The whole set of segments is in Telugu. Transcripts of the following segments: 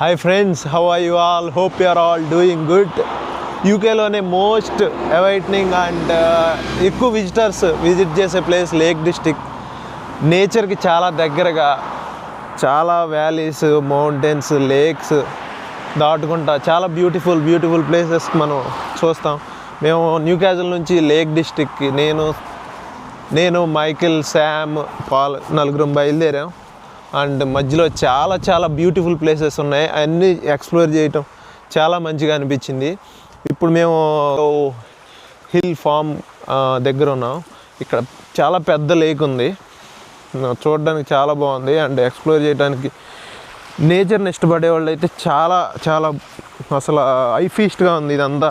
Hi friends how are you all hope you are all doing good యూకేలోనే most awaiting and ఎక్కువ విజిటర్స్ విజిట్ చేసే ప్లేస్ లేక్ డిస్టిక్ నేచర్కి చాలా దగ్గరగా చాలా వ్యాలీస్ మౌంటైన్స్ లేక్స్ దాటుకుంటా చాలా బ్యూటిఫుల్ బ్యూటిఫుల్ ప్లేసెస్ మనం చూస్తాం. మేము న్యూ క్యాజల్ నుంచి లేక్ డిస్టిక్కి నేను నేను మైకిల్ శామ్ పాల్ నలుగురం బయలుదేరాం. అండ్ మధ్యలో చాలా చాలా బ్యూటిఫుల్ ప్లేసెస్ ఉన్నాయి. అన్నీ ఎక్స్ప్లోర్ చేయటం చాలా మంచిగా అనిపించింది. ఇప్పుడు మేము హిల్ ఫామ్ దగ్గర ఉన్నాం. ఇక్కడ చాలా పెద్ద లేక్ ఉంది. చూడడానికి చాలా బాగుంది. అండ్ ఎక్స్ప్లోర్ చేయడానికి నేచర్ని ఇష్టపడే వాళ్ళు అయితే చాలా చాలా అసలు ఐఫీస్ట్గా ఉంది ఇదంతా.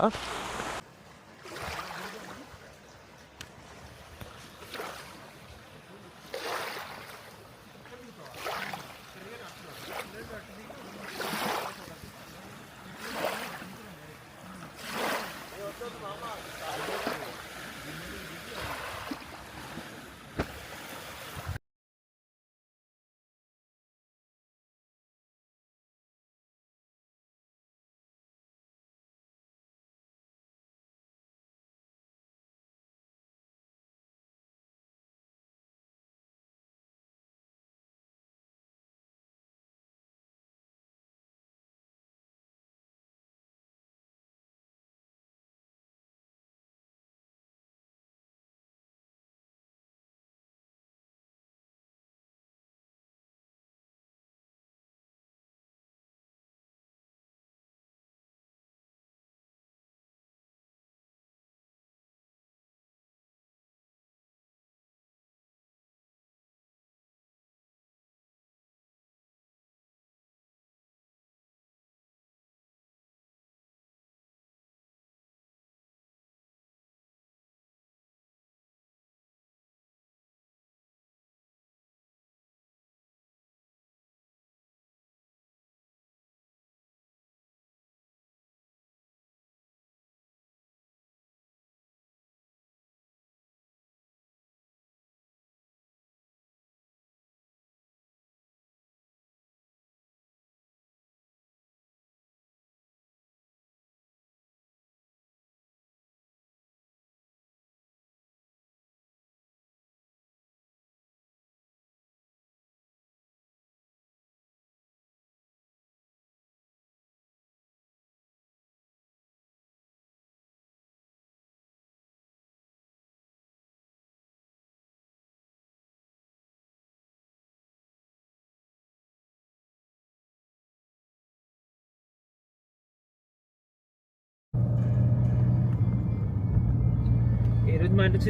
రోజు మా ఇంటికి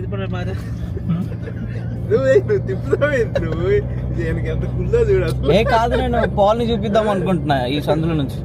నువ్వు నువ్వు నువ్వు. దీనికి ఎంత కుల్లో ఏ కాదు నేను పాల్ని చూపిద్దాం అనుకుంటున్నా ఈ సందుల నుంచి.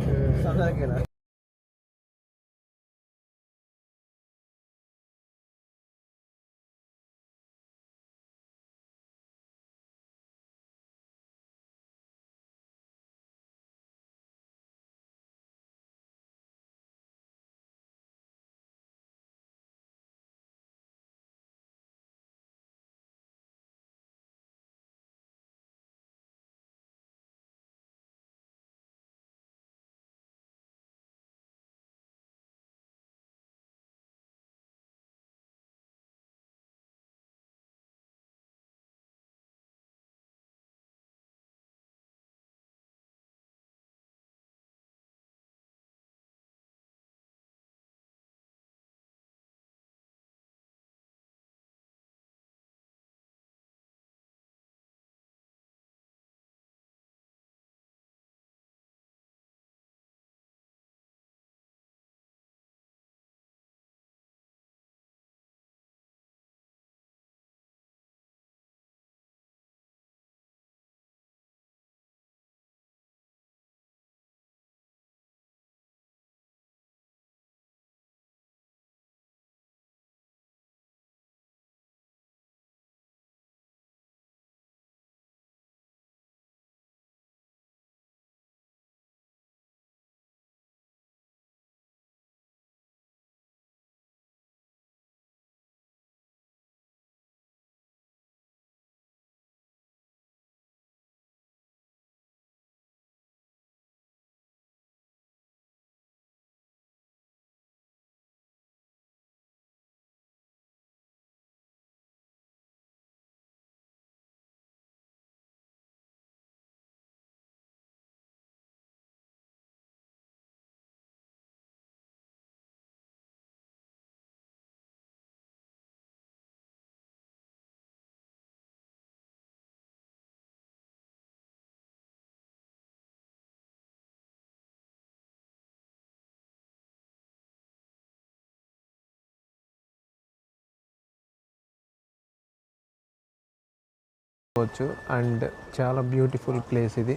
వచ్చు అండ్ చాలా బ్యూటిఫుల్ ప్లేస్ ఇది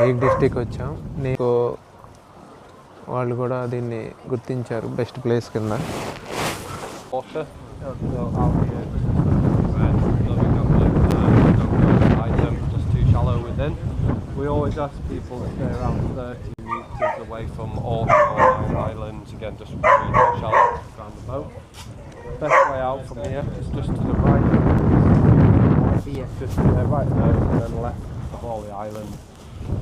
లేక్ డిస్టిక్ వచ్చాం నేను వాళ్ళు కూడా దీన్ని గుర్తించారు బెస్ట్ ప్లేస్ కింద we always ask people to stay around 30 metres away from all the islands, again just really not shallow around the boat. Best way out from here is just to the right. Here, just uh, right there, and then left of all the islands,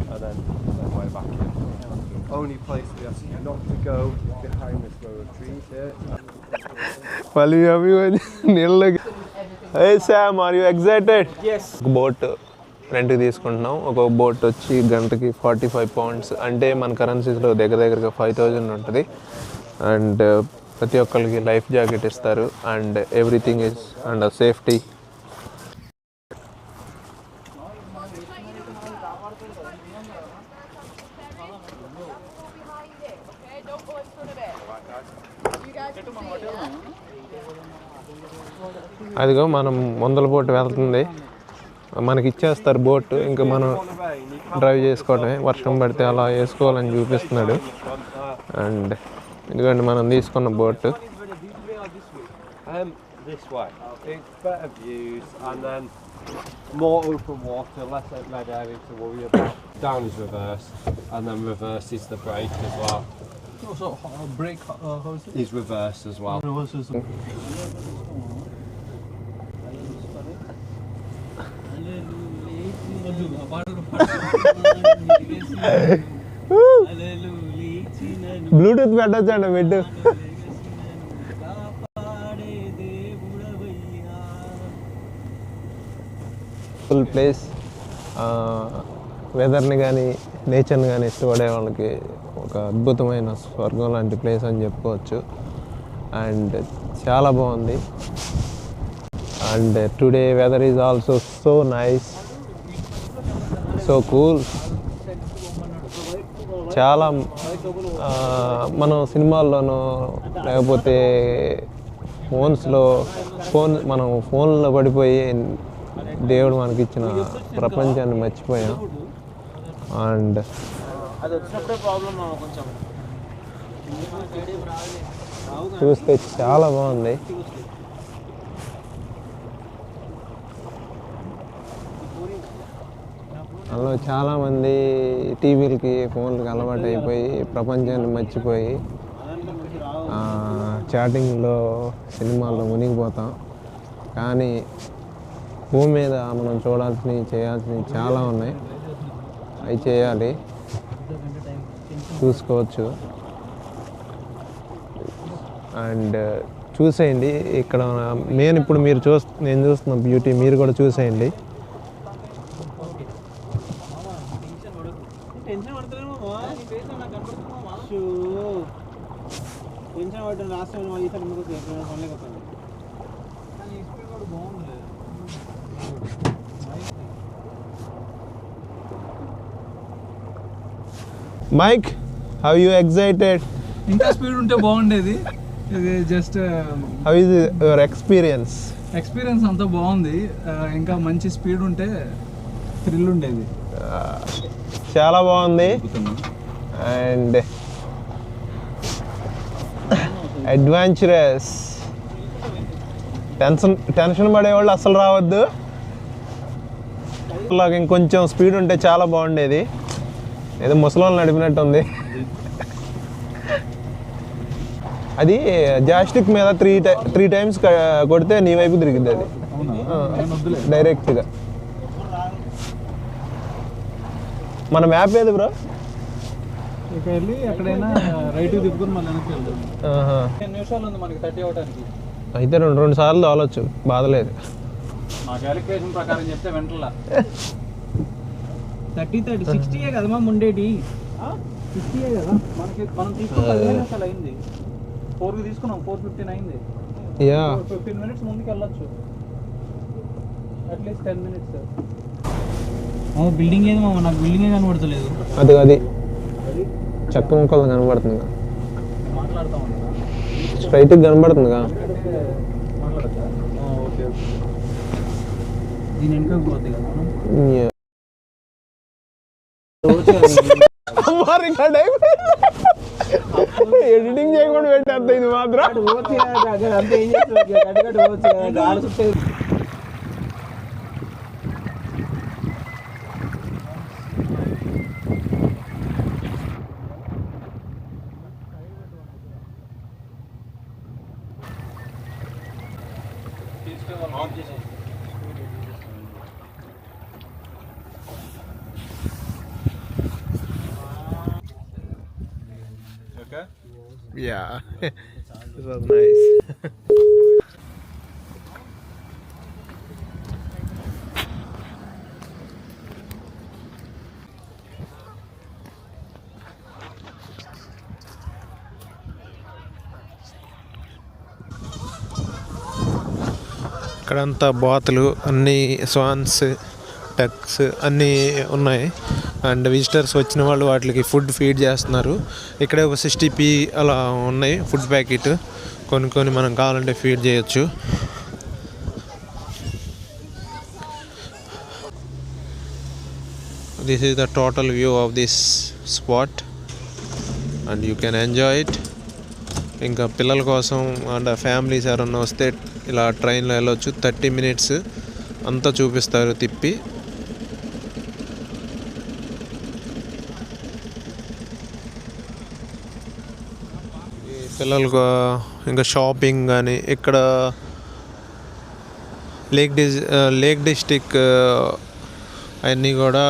and then, then way back in. Only place we ask you not to go behind this row of trees here. వాళ్ళు అవి నీళ్ళకి hey Sam are you excited ఒక బోట్ రెంట్కి తీసుకుంటున్నాం ఒక బోట్ వచ్చి గంటకి ఫార్టీ ఫైవ్ పౌండ్స్ అంటే మన కరెన్సీస్లో దగ్గర దగ్గరగా ఫైవ్ థౌజండ్ ఉంటుంది అండ్ ప్రతి ఒక్కరికి లైఫ్ జాకెట్ ఇస్తారు and everything is and safety అదిగో మనం ముందల బోటు వెళ్తుంది. మనకి ఇచ్చేస్తారు బోట్ ఇంకా మనం డ్రైవ్ చేసుకోవడమే వర్షం పడితే అలా వేసుకోవాలని చూపిస్తున్నాడు. అండ్ ఎందుకంటే మనం తీసుకున్న boat. Oh, so, uh, brake uh, is reversed as well. Bluetooth పెట్టచ్చండి బిడ్డు. ఫుల్ ప్లేస్ వెదర్ని కానీ నేచర్ని కానీ ఇష్టపడే వాళ్ళకి ఒక అద్భుతమైన స్వర్గం లాంటి ప్లేస్ అని చెప్పుకోవచ్చు. అండ్ చాలా బాగుంది. And today weather is also so nice so cool. చాలా మనం సినిమాల్లోనూ లేకపోతే ఫోన్స్లో ఫోన్ మనం ఫోన్లో పడిపోయి దేవుడు మనకి ఇచ్చిన ప్రపంచాన్ని మర్చిపోయాం. అండ్ చూస్తే చాలా బాగుంది. అందులో చాలామంది టీవీలకి ఫోన్లకి అలవాటు అయిపోయి ప్రపంచాన్ని మర్చిపోయి చాటింగ్లో సినిమాల్లో మునిగిపోతాం. కానీ భూమి మీద మనం చూడాల్సినవి చేయాల్సినవి చాలా ఉన్నాయి. అవి చేయాలి. చూసుకోవచ్చు. అండ్ చూసేయండి. ఇక్కడ నేను ఇప్పుడు మీరు చూస్తు నేను చూస్తున్న బ్యూటీ మీరు కూడా చూసేయండి టెన్షన్ పడతలేము నీ ఫేస్ నాకు కనపడుతున్నావా టెన్షన్ పడ్డా లాస్ట్ టైం ఈసారి ముందుకు కొనలేకపోయింది కానీ ఈ స్పీడ్ కూడా బాగుంది మైక్ హౌ యూ ఎగ్జైటెడ్ ఇంకా స్పీడ్ ఉంటే బాగుండేది. ఇది just how is your experience experience అంతా బాగుంది. ఆ, ఇంకా మంచి స్పీడ్ ఉంటే థ్రిల్ ఉండేది. చాలా బాగుంది. And adventurous. టెన్షన్ టెన్షన్ పడేవాళ్ళు అసలు రావద్దు. అలాగ ఇంకొంచెం స్పీడ్ ఉంటే చాలా బాగుండేది. ఏదో ముసలి నడిపినట్టు ఉంది అది జాస్టిక్ మీద త్రీ టై త్రీ టైమ్స్ కొడితే నీ వైపు తిరిగింది అది. డైరెక్ట్గా. మన మ్యాప్ ఏది బ్రో? వెళ్ళి ఎక్కడైనా రైట్ తిప్పుకొని మళ్ళీ వెనక్కి వెళ్దాం. ఆహా. టెన్ నిమిషాలు ఉంది మనకి థర్టీ అవడానికి అయితే రెండు రెండు సార్లు తోలొచ్చు బాధలేదు మా క్యాలిక్యులేషన్ ప్రకారం చెప్తే వెంటలా. థర్టీ థర్టీ సిక్స్టీయే కదా మా ఉండేటి సిక్స్టీయే కదా? మనకి మనం తీసుకున్న పదిహేను నిమిషాలు అయింది. ఫోర్కి తీసుకున్నాం ఫోర్ ఫిఫ్టీన్ అయింది. యా. ఫిఫ్టీన్ మినిట్స్ ముందుకు వెళ్ళొచ్చు అట్లీస్ట్ టెన్ మినిట్స్. బిల్డింగ్ ఏది మామ? నాకు బిల్డింగే కనబడతలేదు. అది అది. చెక్క ముక్కలు స్ట్రైట్గా కనబడుతుందిగా. కదా మనం ఎడిటింగ్ చేయకుండా పెట్టేస్తా ఇది మాత్రం అటు పోతే అక్కడ అంతా ఏం చేస్తుంది అటు అటు పోవచ్చు కదా గాలి చుట్టే Yeah, this was nice. ఇక్కడంతా బాతులు అన్ని స్వాన్స్ టక్స్ అన్నీ ఉన్నాయి. అండ్ విజిటర్స్ వచ్చిన వాళ్ళు వాటికి ఫుడ్ ఫీడ్ చేస్తున్నారు. ఇక్కడే ఒక సిక్స్టీ పీ అలా ఉన్నాయి ఫుడ్ ప్యాకెట్ కొనుక్కొని మనం కావాలంటే ఫీడ్ చేయొచ్చు. This is the total view of this spot and you can enjoy it ఇంకా పిల్లల కోసం అండ్ ఫ్యామిలీస్ ఎవరన్నా వస్తే ఇలా ట్రైన్లో వెళ్ళొచ్చు. థర్టీ మినిట్స్ అంతా చూపిస్తారు తిప్పి. పిల్లలకు ఇంకా షాపింగ్ కానీ ఇక్కడ లేక్ డిస్ లేక్ డిస్టిక్ అన్నీ కూడా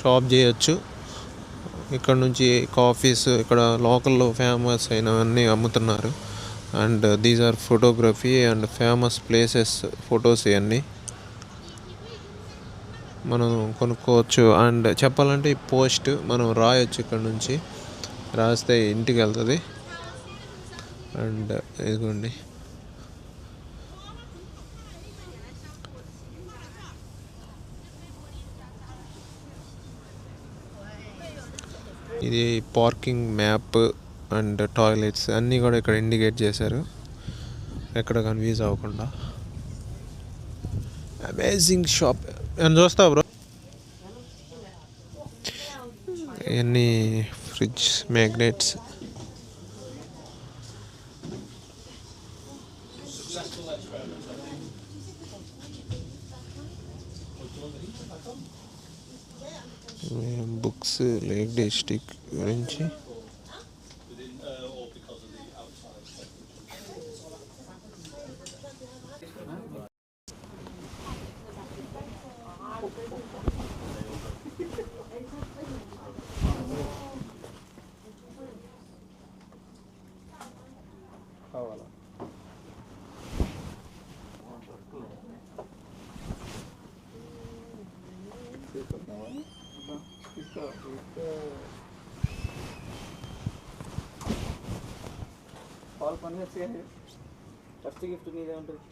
షాప్ చేయొచ్చు. ఇక్కడ నుంచి కాఫీస్ ఇక్కడ లోకల్లో ఫేమస్ అయినవన్నీ అమ్ముతున్నారు. And these are photography and famous places photos ఇవన్నీ. మనం కొనుక్కోవచ్చు. అండ్ చెప్పాలంటే ఈ పోస్ట్ మనం రాయొచ్చు ఇక్కడ నుంచి. రాస్తే ఇంటికి వెళ్తుంది. అండ్ ఇదిగోండి. ఇది పార్కింగ్ మ్యాప్ అండ్ టాయిలెట్స్ అన్నీ కూడా ఇక్కడ ఇండికేట్ చేశారు. ఎక్కడ కన్ఫ్యూజ్ అవ్వకుండా. అమేజింగ్ షాప్ అని చూస్తావు బ్రో ఇవన్నీ fridge magnets books lake district గురించి కాల్ పని చేస్తే ఫస్ట్ గిఫ్ట్ నీదే ఉంటుంది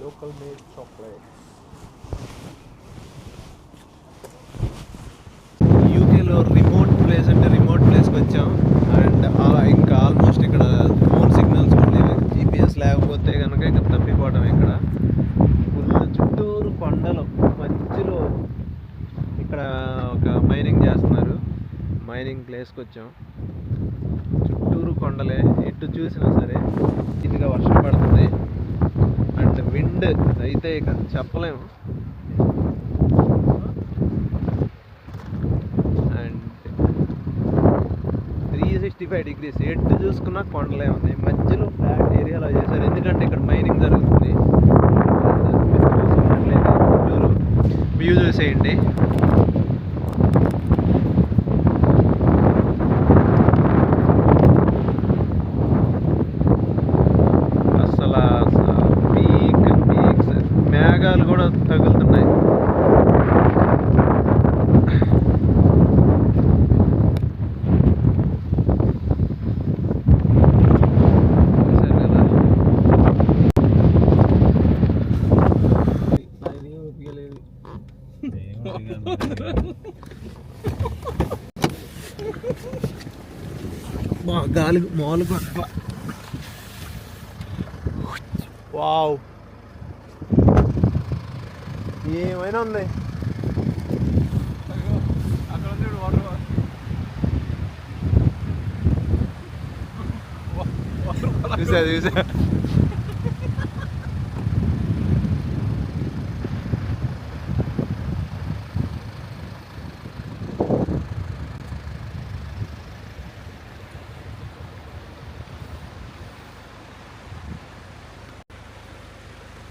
లోకల్ మేడ్ చాక్లెట్ యూకేలో రిమోట్ ప్లేస్ అంటే రిమోట్ ప్లేస్కి వచ్చాం అండ్ ఇంకా ఆల్మోస్ట్ ఇక్కడ ఫోన్ సిగ్నల్స్ కూడా లేవు జీపీఎస్ లేకపోతే కనుక ఇక్కడ తప్పిపోవడం ఇక్కడ ఫుల్ చుట్టూరు కొండలు మధ్యలో ఇక్కడ ఒక మైనింగ్ చేస్తున్నారు మైనింగ్ ప్లేస్కి వచ్చాం చుట్టూరు కొండలే ఎటు చూసినా సరే ఇదిగా వర్షం పడుతుంది. అండ్ విండ్ అయితే ఇక చెప్పలేము. And three sixty five degrees ఎటు చూసుకున్నా కొండలే ఉన్నాయి. మధ్యలో ఫ్లాట్ ఏరియాలో చేశారు. ఎందుకంటే ఇక్కడ మైనింగ్ జరుగుతుంది. వ్యూ చూసేయండి. తగులుతున్నాయి మా గాలి మాలు వావ్ వావ్ ఏమైనా ఉంది చూసా చూసా